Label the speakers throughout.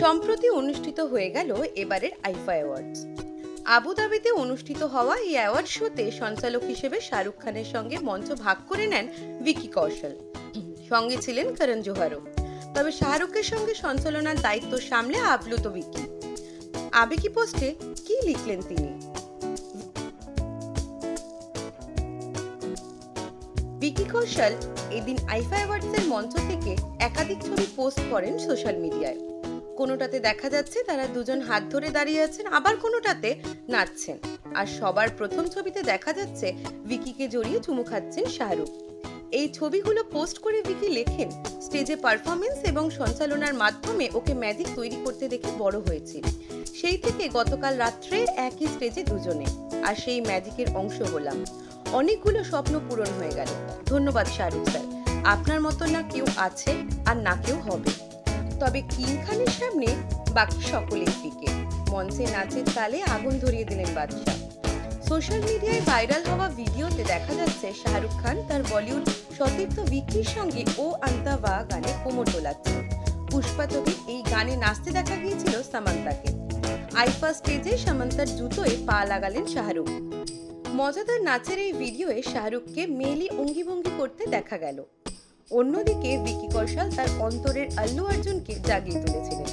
Speaker 1: সম্প্রতি অনুষ্ঠিত হয়ে গেল এবারের আইফা অ্যাওয়ার্ডস। আবুধাবিতে অনুষ্ঠিত হওয়া এই অ্যাওয়ার্ড শোতে সঞ্চালক হিসেবে শাহরুখ খানের সঙ্গে মঞ্চ ভাগ করে নেন ভিকি কৌশল। সঙ্গে ছিলেন করণ জোহারও তবে শাহরুখের সঙ্গে সঞ্চালনার দায়িত্ব সামলে আপ্লুত ভিকি। আবেকি পোস্টে কি লিখলেন তিনি? ভিকি কৌশল এদিন আইফা অ্যাওয়ার্ডসের মঞ্চ থেকে একাধিক ছবি পোস্ট করেন সোশ্যাল মিডিয়ায়। কোনোটাতে দেখা যাচ্ছে তারা দুজন হাত ধরে দাঁড়িয়ে আছেন, আবার কোনোটাতে নাচছেন। আর সবার প্রথম ছবিতে দেখা যাচ্ছে ভিকিকে জড়িয়ে চুমু খাচ্ছেন শাহরুখ। এই ছবিগুলো পোস্ট করে ভিকি লেখেন, স্টেজে পারফরমেন্স এবং সঞ্চালনার মাধ্যমে ওকে ম্যাজিক তৈরি করতে দেখে বড় হয়েছে। সেই থেকে গতকাল রাত্রে একই স্টেজে দুজনে, আর সেই ম্যাজিকের অংশ হলাম। অনেকগুলো স্বপ্ন পূরণ হয়ে গেল। ধন্যবাদ শাহরুখ স্যার। আপনার মতো না কেউ আছে, আর না কেউ হবে। তবে কিং খানের সামনে বাকি সকলের দিকে। মঞ্চে নাচের তালে আগুন ধরিয়ে দিলেন বাদশাহ। সোশ্যাল মিডিয়ায় ভাইরাল হওয়া ভিডিওতে দেখা যাচ্ছে শাহরুখ খান তার বলিউড সতীর্থ বিক্রির সঙ্গে ও আন্তাবা গানে কোমর দোলাচ্ছেন পুষ্পা ছবির এই গানে নাচতে দেখা গিয়েছিল সামান্তাকে। আইফা স্টেজে সামান্তার জুতোয় পা লাগালেন শাহরুখ। মজাদার নাচের এই ভিডিওয়ে শাহরুখকে মেলি অঙ্গিভঙ্গি করতে দেখা গেল। অন্যদিকে ভিকি কৌশল তার অন্তরের আল্লু অর্জুনকে জাগিয়ে তুলেছিলেন।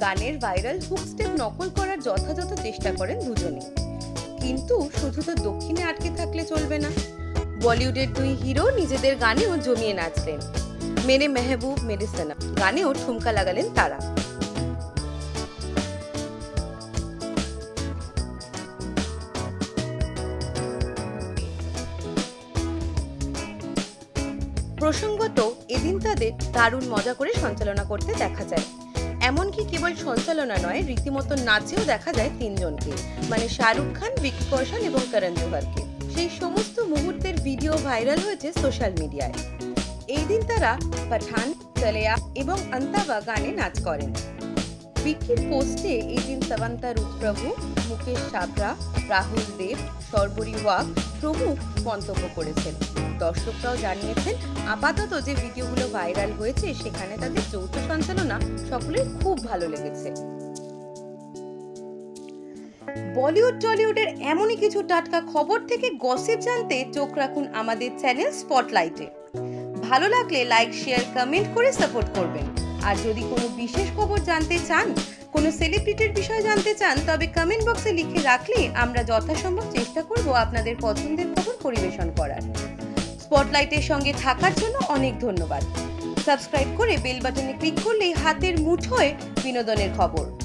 Speaker 1: গানের ভাইরাল হুক স্টেপ নকল করার যথাযথ চেষ্টা করেন দুজনে। কিন্তু শুধু তো দক্ষিণে আটকে থাকলে চলবে না। বলিউডের দুই হিরো নিজেদের গানেও জমিয়ে নাচলেন। মেনে মেহবুব মেরে সানা গানেও ঠুমকা লাগালেন তারা। প্রসঙ্গত, এদিন তাদের দারুণ মজা করে সঞ্চালনা করতে দেখা যায়। এমনকি কেবল সঞ্চালনা নয়, রীতিমতো নাচেও দেখা যায় তিনজনকে মানে শাহরুখ খান, ভিকি কৌশল এবং করণ জোহরকে। সেই সমস্ত মুহূর্তের ভিডিও ভাইরাল হয়েছে সোশ্যাল মিডিয়ায়। এই দিন তারা পাঠান চলেয়া এবং আন্তাবা গানে নাচ করেন। বিকির পোস্টে এই দিন সাবান্তা রুদ্রপ্রভু মুকেশ সাবরা, রাহুল দেব, সর্বরী ওয়াক প্রমুখ মন্তব্য করেছেন। দর্শকরাও জানিয়েছেন, আপাতত যে ভিডিওগুলো ভাইরাল হয়েছে, সেখানে তাদের যৌথ সঞ্চালনা সকলের খুব ভালো লেগেছে। বলিউড, টলিউডের এমনই কিছু টাটকা খবর থেকে গসিপ জানতে চোখ রাখুন আমাদের চ্যানেল স্পটলাইটে। ভালো লাগলে লাইক, শেয়ার, কমেন্ট করে সাপোর্ট করবেন। আর যদি কোনো বিশেষ খবর জানতে চান, কোনো সেলিব্রিটির বিষয়ে জানতে চান, তবে কমেন্ট বক্সে লিখে রাখলে আমরা যথাসম্ভব চেষ্টা করব আপনাদের পছন্দের খবর পরিবেশন করার। স্পটলাইটের সঙ্গে থাকার জন্য অনেক ধন্যবাদ। সাবস্ক্রাইব করে বেল বাটনে ক্লিক করলেই হাতের মুঠোয় বিনোদনের খবর।